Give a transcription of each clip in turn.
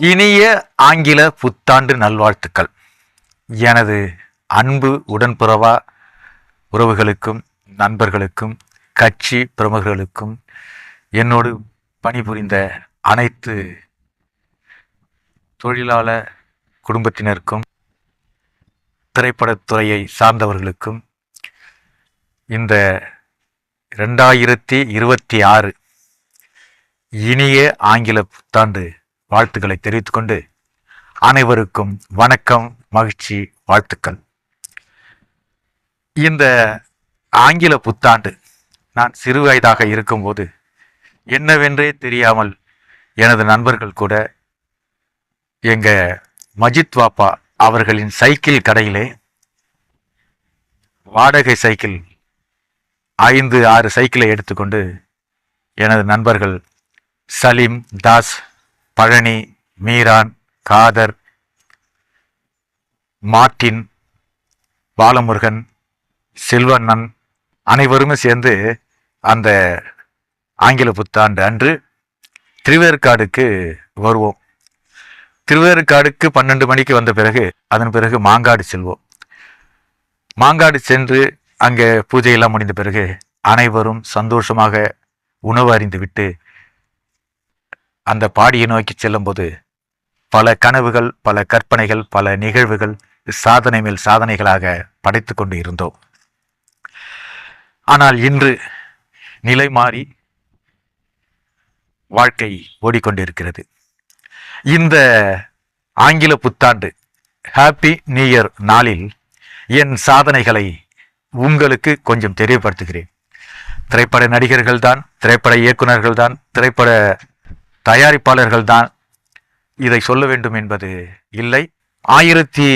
இனிய ஆங்கில புத்தாண்டு நல்வாழ்த்துக்கள். எனது அன்பு உடன்பிறவா உறவுகளுக்கும் நண்பர்களுக்கும் கட்சி பிரமுகர்களுக்கும் என்னோடு பணிபுரிந்த அனைத்து தொழிலாள குடும்பத்தினருக்கும் திரைப்படத்துறையை சார்ந்தவர்களுக்கும் இந்த ரெண்டாயிரத்தி இருபத்தி ஆறு இனிய ஆங்கில புத்தாண்டு வாழ்த்துக்களை தெரிவித்துக்கொண்டு அனைவருக்கும் வணக்கம் மகிழ்ச்சி வாழ்த்துக்கள். இந்த ஆங்கில புத்தாண்டு நான் சிறு வயதாக இருக்கும்போது என்னவென்றே தெரியாமல் எனது நண்பர்கள் கூட எங்க மஜித் வாப்பா அவர்களின் சைக்கிள் கடையிலே வாடகை சைக்கிள் ஐந்து ஆறு சைக்கிளை எடுத்துக்கொண்டு எனது நண்பர்கள் சலீம் தாஸ் பழனி மீரான் காதர் மார்ட்டின் பாலமுருகன் செல்வண்ணன் அனைவருமே சேர்ந்து அந்த ஆங்கில புத்தாண்டு அன்று திருவேற்காடுக்கு வருவோம். திருவேற்காடுக்கு பன்னெண்டு மணிக்கு வந்த பிறகு அதன் பிறகு மாங்காடு செல்வோம். மாங்காடு சென்று அங்கே பூஜையெல்லாம் முடிந்த பிறகு அனைவரும் சந்தோஷமாக உணவு அறிந்து விட்டு அந்த பாடியை நோக்கி செல்லும்போது பல கனவுகள் பல கற்பனைகள் பல நிகழ்வுகள் சாதனை மேல் சாதனைகளாக படைத்து கொண்டு இருந்தோம். ஆனால் இன்று நிலை மாறி வாழ்க்கை ஓடிக்கொண்டிருக்கிறது. இந்த ஆங்கில புத்தாண்டு ஹாப்பி நியூ இயர் நாளில் என் சாதனைகளை உங்களுக்கு கொஞ்சம் தெரியப்படுத்துகிறேன். திரைப்பட நடிகர்கள் தான் திரைப்பட இயக்குனர்கள் தான் திரைப்பட தயாரிப்பாளர்கள் தான் இதை சொல்ல வேண்டும் என்பது இல்லை. ஆயிரத்தி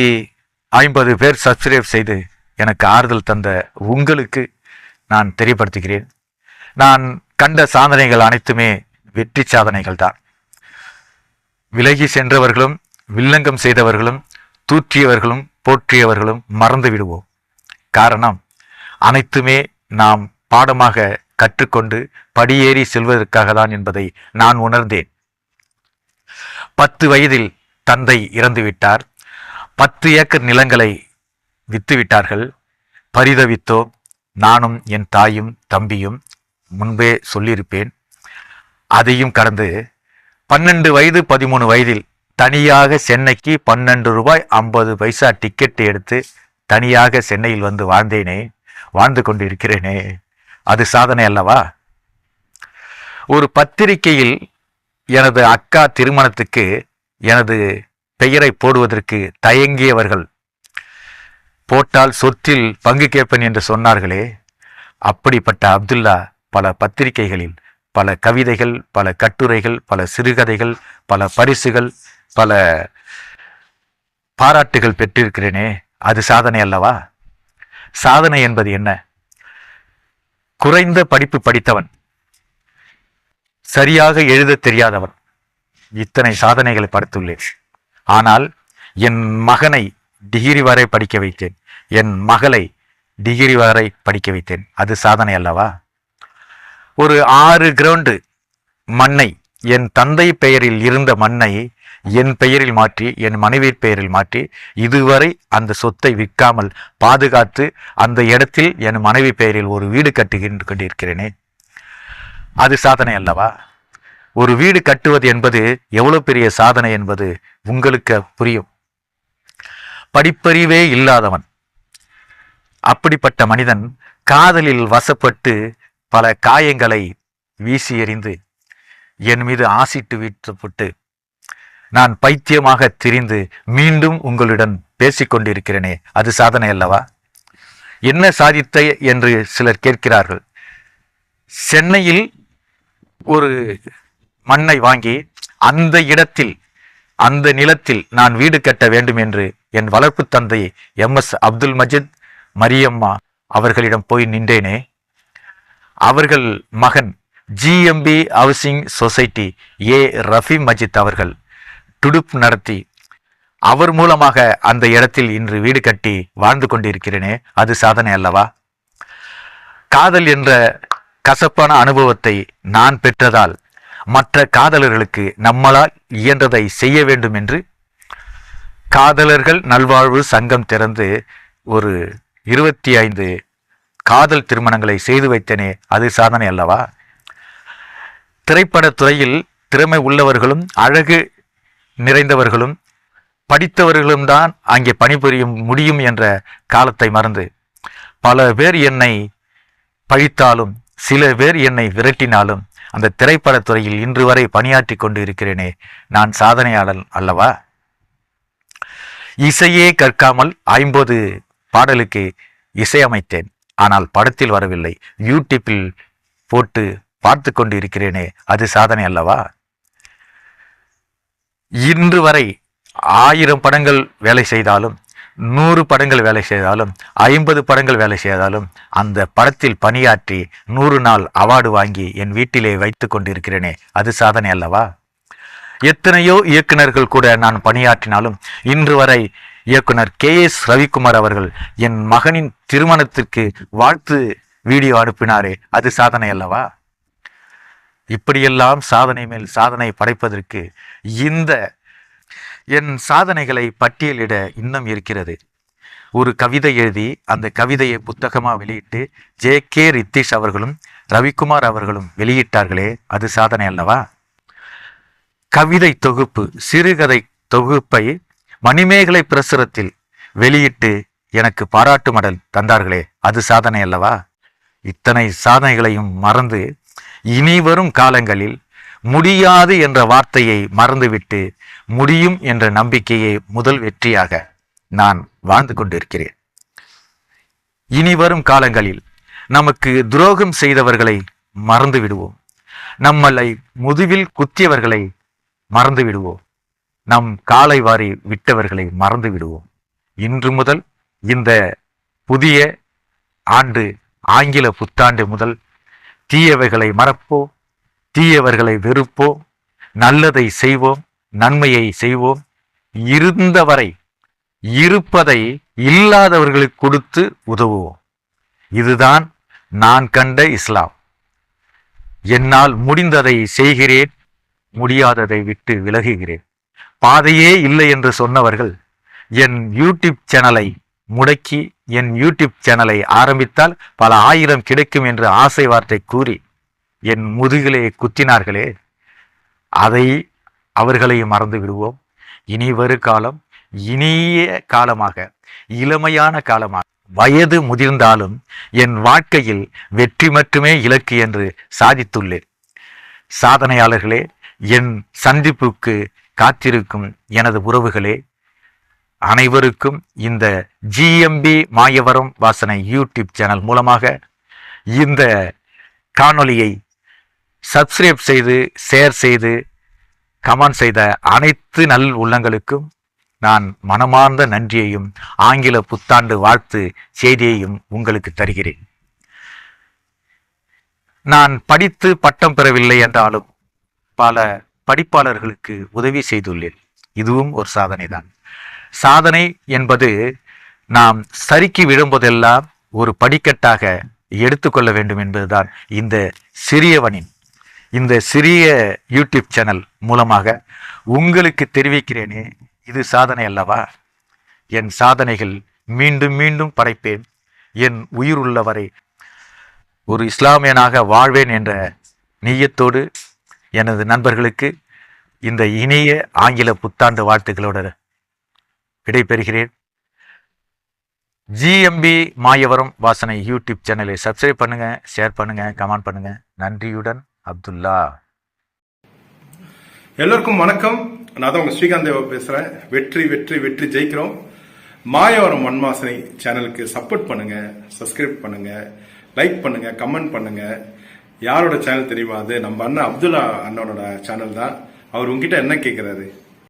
ஐம்பது பேர் சப்ஸ்கிரைப் செய்து எனக்கு ஆறுதல் தந்த உங்களுக்கு நான் தெரியப்படுத்துகிறேன். நான் கண்ட சாதனைகள் அனைத்துமே வெற்றி சாதனைகள் தான். விலகி சென்றவர்களும் வில்லங்கம் செய்தவர்களும் தூற்றியவர்களும் போற்றியவர்களும் மறந்து விடுவோம். காரணம் அனைத்துமே நாம் பாடமாக கற்றுக்கொண்டு படியேறி செல்வதற்காக தான் என்பதை நான் உணர்ந்தேன். பத்து வயதில் தந்தை இறந்து விட்டார் பத்து ஏக்கர் நிலங்களை வித்துவிட்டார்கள். பரிதவித்தோ பரிதவித்தோம் நானும் என் தாயும் தம்பியும் முன்பே சொல்லியிருப்பேன். அதையும் கடந்து பன்னெண்டு வயது பதிமூணு வயதில் தனியாக சென்னைக்கு பன்னெண்டு ரூபாய் ஐம்பது பைசா டிக்கெட் எடுத்து தனியாக சென்னையில் வந்து வாழ்ந்தேனே வாழ்ந்து கொண்டு இருக்கிறேனே அது சாதனை அல்லவா? ஒரு பத்திரிகையில் எனது அக்கா திருமணத்துக்கு எனது பெயரை போடுவதற்கு தயங்கியவர்கள் போட்டால் சொத்தில் பங்கு கேட்பேன் என்று சொன்னார்களே அப்படிப்பட்ட அப்துல்லா பல பத்திரிகைகளில் பல கவிதைகள் பல கட்டுரைகள் பல சிறுகதைகள் பல பரிசுகள் பல பாராட்டுகள் பெற்றிருக்கிறேனே அது சாதனை அல்லவா? சாதனை என்பது என்ன? குறைந்த படிப்பு படித்தவன். சரியாக எழுத தெரியாதவன். இத்தனை சாதனைகளை படுத்துள்ளேன். ஆனால் என் மகனை டிகிரி வரை படிக்க வைத்தேன். என் மகளை டிகிரி வரை படிக்க வைத்தேன். அது சாதனை அல்லவா? ஒரு ஆறு கிரவுண்டு மண்ணை என் தந்தை பெயரில் இருந்த மண்ணை என் பெயரில் மாற்றி என் மனைவி பெயரில் மாற்றி இதுவரை அந்த சொத்தை விற்காமல் பாதுகாத்து அந்த இடத்தில் என் மனைவி பெயரில் ஒரு வீடு கட்டுகின்ற கொண்டிருக்கிறேனே அது சாதனை அல்லவா? ஒரு வீடு கட்டுவது என்பது எவ்வளவு பெரிய சாதனை என்பது உங்களுக்கு புரியும். படிப்பறிவே இல்லாதவன் அப்படிப்பட்ட மனிதன் காதலில் வசப்பட்டு பல காயங்களை வீசி எறிந்து என் மீது ஆசிட்டு வீட்டப்பட்டு நான் பைத்தியமாக திரிந்து மீண்டும் உங்களுடன் பேசிக்கொண்டிருக்கிறேனே அது சாதனை அல்லவா? என்ன சாதித்த என்று சிலர் கேட்கிறார்கள். சென்னையில் ஒரு மண்ணை வாங்கி அந்த இடத்தில் அந்த நிலத்தில் நான் வீடு கட்ட வேண்டும் என்று என் வளர்ப்பு தந்தை எம் எஸ் அப்துல் மஜித் மரியம்மா அவர்களிடம் போய் நின்றேனே. அவர்கள் மகன் GMB housing society A Rafi Majid அவர்கள். துடுப்பு நடத்தி அவர் மூலமாக அந்த இடத்தில் இன்று வீடு கட்டி வாழ்ந்து கொண்டிருக்கிறேனே அது சாதனை அல்லவா? காதல் என்ற கசப்பான அனுபவத்தை நான் பெற்றதால் மற்ற காதலர்களுக்கு நம்மளால் இயன்றதை செய்ய வேண்டும் என்று காதலர்கள் நல்வாழ்வு சங்கம் திறந்து ஒரு இருபத்தி ஐந்து காதல் திருமணங்களை செய்து வைத்தனே அது சாதனை அல்லவா? திரைப்படத் துறையில் திறமை உள்ளவர்களும் அழகு நிறைந்தவர்களும் படித்தவர்களும் தான் அங்கே பணிபுரியும் முடியும் என்ற காலத்தை மறந்து பல பேர் என்னை பழித்தாலும் சில பேர் என்னை விரட்டினாலும் அந்த திரைப்படத்துறையில் இன்று வரை பணியாற்றி கொண்டு இருக்கிறேனே நான் சாதனையாளன் அல்லவா? இசையே கற்காமல் ஐம்பது பாடலுக்கு இசையமைத்தேன் ஆனால் படத்தில் வரவில்லை. யூடியூப்பில் போட்டு பார்த்து கொண்டு இருக்கிறேனே அது சாதனை அல்லவா? இன்று வரை ஆயிரம் படங்கள் வேலை செய்தாலும் நூறு படங்கள் வேலை செய்தாலும் ஐம்பது படங்கள் வேலை செய்தாலும் அந்த படத்தில் பணியாற்றி நூறு நாள் அவார்டு வாங்கி என் வீட்டிலே வைத்து கொண்டிருக்கிறேனே அது சாதனை அல்லவா? எத்தனையோ இயக்குனர்கள் கூட நான் பணியாற்றினாலும் இன்று வரை இயக்குனர் கே எஸ் ரவிக்குமார் அவர்கள் என் மகனின் திருமணத்திற்கு வாழ்த்து வீடியோ அனுப்பினாரே அது சாதனை அல்லவா? இப்படியெல்லாம் சாதனை மேல் சாதனை படைப்பதற்கு இந்த என் சாதனைகளை பட்டியலிட இன்னும் இருக்கிறது. ஒரு கவிதை எழுதி அந்த கவிதையை புத்தகமாக வெளியிட்டு ஜே கே ரித்தீஷ் அவர்களும் ரவிக்குமார் அவர்களும் வெளியிட்டார்களே அது சாதனை அல்லவா? கவிதை தொகுப்பு சிறுகதை தொகுப்பை மணிமேகலை பிரசுரத்தில் வெளியிட்டு எனக்கு பாராட்டு மடல் தந்தார்களே அது சாதனை அல்லவா? இத்தனை சாதனைகளையும் மறந்து இனி வரும் காலங்களில் முடியாது என்ற வார்த்தையை மறந்துவிட்டு முடியும் என்ற நம்பிக்கையை முதல் வெற்றியாக நான் வாழ்ந்து கொண்டிருக்கிறேன். இனி வரும் காலங்களில் நமக்கு துரோகம் செய்தவர்களை மறந்து விடுவோம் நம்மளை முதுவில் குத்தியவர்களை மறந்து விடுவோம் நம் காலை வாரி விட்டவர்களை மறந்து விடுவோம் இன்று முதல் இந்த புதிய ஆண்டு ஆங்கில புத்தாண்டு முதல் தீயவைகளை மறப்போம் தீயவர்களை வெறுப்போ நல்லதை செய்வோம் நன்மையை செய்வோம். இருந்தவரை இருப்பதை இல்லாதவர்களுக்கு கொடுத்து உதவுவோம். இதுதான் நான் கண்ட இஸ்லாம். என்னால் முடிந்ததை செய்கிறேன் முடியாததை விட்டு விலகுகிறேன். பாதையே இல்லை என்று சொன்னவர்கள் என் யூடியூப் சேனலை முடக்கி என் யூடியூப் சேனலை ஆரம்பித்தால் பல ஆயிரம் கிடைக்கும் என்று ஆசை வார்த்தை கூறி என் முதுகிலே குத்தினார்களே. அதை அவர்களையும் மறந்து விடுவோம். இனி வரு காலம் இனிய காலமாக இளமையான காலமாக. வயது முதிர்ந்தாலும் என் வாழ்க்கையில் வெற்றி மட்டுமே இலக்கு என்று சாதித்துள்ளேன். சாதனையாளர்களே என் சந்திப்புக்கு காத்திருக்கும் எனது உறவுகளே அனைவருக்கும் இந்த ஜிஎம்பி மாயவரம் வாசனை யூடியூப் சேனல் மூலமாக இந்த காணொலியை சப்ஸ்கிரைப் செய்து ஷேர் செய்து கமெண்ட் செய்த அனைத்து நல் உள்ளங்களுக்கும் நான் மனமார்ந்த நன்றியையும் ஆங்கில புத்தாண்டு வாழ்த்து செய்தியையும் உங்களுக்கு தருகிறேன். நான் படித்து பட்டம் பெறவில்லை என்றாலும் பல படிப்பாளர்களுக்கு உதவி செய்துள்ளேன். இதுவும் ஒரு சாதனை தான் சாதனை என்பது நாம் சறுக்கி விழும்போதெல்லாம் ஒரு படிக்கட்டாக எடுத்துக்கொள்ள வேண்டும் என்பதுதான் இந்த சிறியவனின் இந்த சிறிய யூடியூப் சேனல் மூலமாக உங்களுக்கு தெரிவிக்கிறேனே இது சாதனை அல்லவா? என் சாதனைகள் மீண்டும் மீண்டும் படைப்பேன். என் உயிர் உள்ளவரை ஒரு இஸ்லாமியனாக வாழ்வேன் என்ற நீயத்தோடு எனது நண்பர்களுக்கு இந்த இனிய ஆங்கில புத்தாண்டு வாழ்த்துக்களோட விடைபெறுகிறேன் ஜிஎம்பி மாயவரம் வாசனை யூடியூப் சேனலை சப்ஸ்கிரைப் பண்ணுங்க ஷேர் பண்ணுங்க கமெண்ட் பண்ணுங்க. நன்றியுடன் அப்துல்லா. எல்லோருக்கும் வணக்கம். நான் தான் உங்க ஸ்ரீகாந்த் தேவா பேசுறேன். வெற்றி வெற்றி வெற்றி ஜெயிக்கிறோம். மாயவரம் மண்மாசனை சேனலுக்கு சப்போர்ட் பண்ணுங்க சப்ஸ்கிரைப் பண்ணுங்க லைக் பண்ணுங்க கமெண்ட் பண்ணுங்க. யாரோட சேனல் தெரியுமா அது? நம்ம அண்ணன் அப்துல்லா அண்ணனோட சேனல் தான். அவர் உங்ககிட்ட என்ன கேட்கிறாரு